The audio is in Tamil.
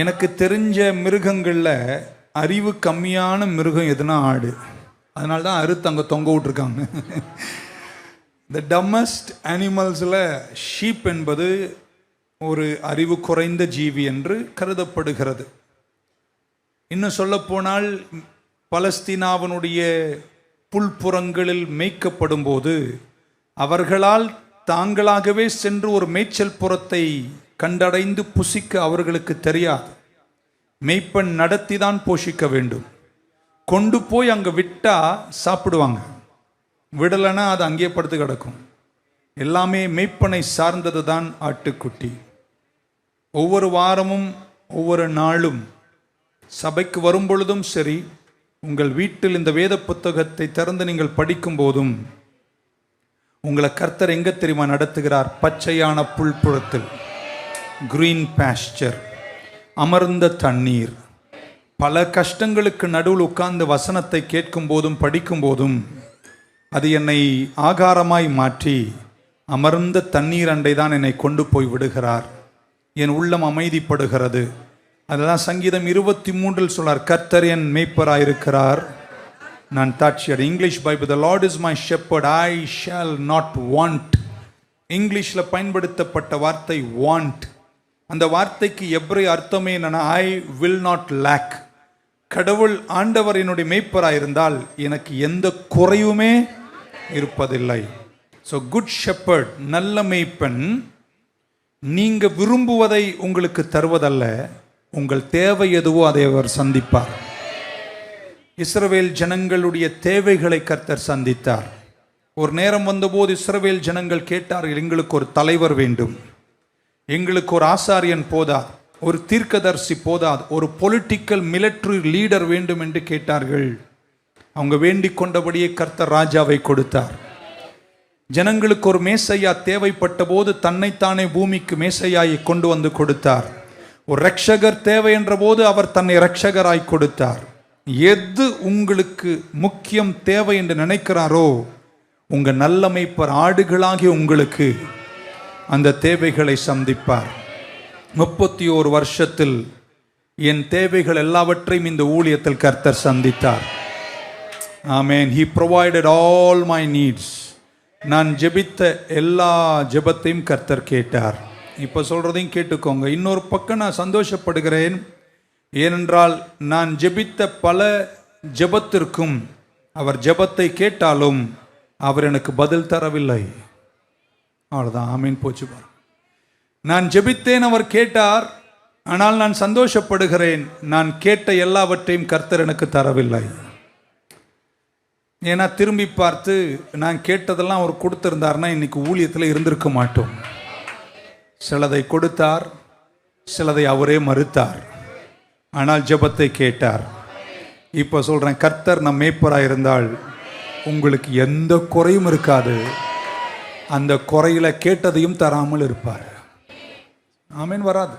எனக்கு தெரிஞ்ச மிருகங்களில் அறிவு கம்மியான மிருகம் எதுனா ஆடு. அதனால தான் அறுத்து அங்கே தொங்க விட்ருக்காங்க த டம்மஸ்ட் அனிமல்ஸில் ஷீப் என்பது ஒரு அறிவு குறைந்த ஜீவி என்று கருதப்படுகிறது. இன்னும் சொல்லப்போனால் பலஸ்தீனாவினுடைய புல்புறங்களில் மேய்க்கப்படும் போது அவர்களால் தாங்களாகவே சென்று ஒரு மேய்ச்சல் புறத்தை கண்டடைந்து புசிக்க அவர்களுக்கு தெரியாது. மெய்ப்பெண் நடத்தி தான் போஷிக்க வேண்டும். கொண்டு போய் அங்கே விட்டா சாப்பிடுவாங்க. விடலைன்னா அது அங்கேயே படுத்து கிடக்கும். எல்லாமே மெய்ப்பனை சார்ந்தது தான் ஆட்டுக்குட்டி. ஒவ்வொரு வாரமும் ஒவ்வொரு நாளும் சபைக்கு வரும் பொழுதும் சரி உங்கள் வீட்டில் இந்த வேத புத்தகத்தை திறந்து நீங்கள் படிக்கும் போதும் உங்களை கர்த்தர் எங்கே தெரியுமா நடத்துகிறார்? பச்சையான புல்புறத்தில். க்ரீன் பேஸ்டர் அமர்ந்த தண்ணீர். பல கஷ்டங்களுக்கு நடுவில் உட்கார்ந்து வசனத்தை கேட்கும் போதும் படிக்கும் போதும் அது என்னை ஆகாரமாய் மாற்றி அமர்ந்த தண்ணீர் அண்டை தான் என்னை கொண்டு போய் விடுகிறார். என் உள்ளம் அமைதிப்படுகிறது. அதெல்லாம் சங்கீதம் இருபத்தி மூன்றில் சொல்லார் கர்த்தர் என் மேய்ப்பராயிருக்கிறார். நான் தாட்சியர் English Bible the Lord is my shepherd I shall not want இங்கிலீஷில் பயன்படுத்தப்பட்ட வார்த்தை வாண்ட் அந்த வார்த்தைக்கு எவ்ரி அர்த்தமே என்னன்னா ஐ வில் நாட் லேக் கடவுள் ஆண்டவர் என்னுடைய மெய்ப்பராயிருந்தால் எனக்கு எந்த குறையுமே இருப்பதில்லை. ஸோ குட் ஷெப்பர்ட் நல்ல மெய்ப்பெண் நீங்கள் விரும்புவதை உங்களுக்கு தருவதல்ல உங்கள் தேவை எதுவோ அதை அவர் சந்திப்பார். இஸ்ரவேல் ஜனங்களுடைய தேவைகளை கர்த்தர் சந்தித்தார். ஒரு நேரம் வந்தபோது இஸ்ரவேல் ஜனங்கள் கேட்டார்கள் எங்களுக்கு ஒரு தலைவர் வேண்டும். எங்களுக்கு ஒரு ஆசாரியன் போதாது ஒரு தீர்க்கதர்சி போதாது ஒரு பொலிட்டிக்கல் மிலிட்ரி லீடர் வேண்டும் என்று கேட்டார்கள். அவங்க வேண்டிக் கொண்டபடியே கர்த்தர் ராஜாவை கொடுத்தார். ஜனங்களுக்கு ஒரு மேசையா தேவைப்பட்ட போது தன்னைத்தானே பூமிக்கு மேசையாயை கொண்டு வந்து கொடுத்தார். ஒரு ரட்சகர் தேவை என்ற போது அவர் தன்னை ரட்சகராய் கொடுத்தார். எது உங்களுக்கு முக்கியம் தேவை என்று நினைக்கிறாரோ உங்கள் நல்லமைப்பர் ஆடுகளாகி ஆடுகளாகிய உங்களுக்கு அந்த தேவைகளை சந்திப்பார். முப்பத்தி ஓரு வருஷத்தில் என் தேவைகள் எல்லாவற்றையும் இந்த ஊழியத்தில் கர்த்தர் சந்தித்தார். Amen he provided all my needs நான் ஜெபித்த எல்லா ஜெபத்தையும் கர்த்தர் கேட்டார். இப்போ சொல்கிறதையும் கேட்டுக்கோங்க. இன்னொரு பக்கம் நான் சந்தோஷப்படுகிறேன். ஏனென்றால் நான் ஜெபித்த பல ஜெபத்திற்கும் அவர் ஜெபத்தை கேட்டாலும் அவர் எனக்கு பதில் தரவில்லை. அவ்வளோதான் ஆமீன். போச்சு பாரு நான் ஜெபித்தேன் அவர் கேட்டார். ஆனால் நான் சந்தோஷப்படுகிறேன். நான் கேட்ட எல்லாவற்றையும் கர்த்தர் எனக்கு தரவில்லை. ஏன்னா திரும்பி பார்த்து நான் கேட்டதெல்லாம் அவர் கொடுத்திருந்தார்னா இன்னைக்கு ஊழியத்தில் இருந்திருக்க மாட்டோம். சிலதை கொடுத்தார் சிலதை அவரே மறுத்தார். ஆனால் ஜெபத்தை கேட்டார். இப்போ சொல்கிறேன் கர்த்தர் நம் மேய்ப்பராக இருந்தால் உங்களுக்கு எந்த குறையும் இருக்காது. அந்த குறையில கேட்டதையும் தராமல் இருப்பார். ஆமீன் வராது.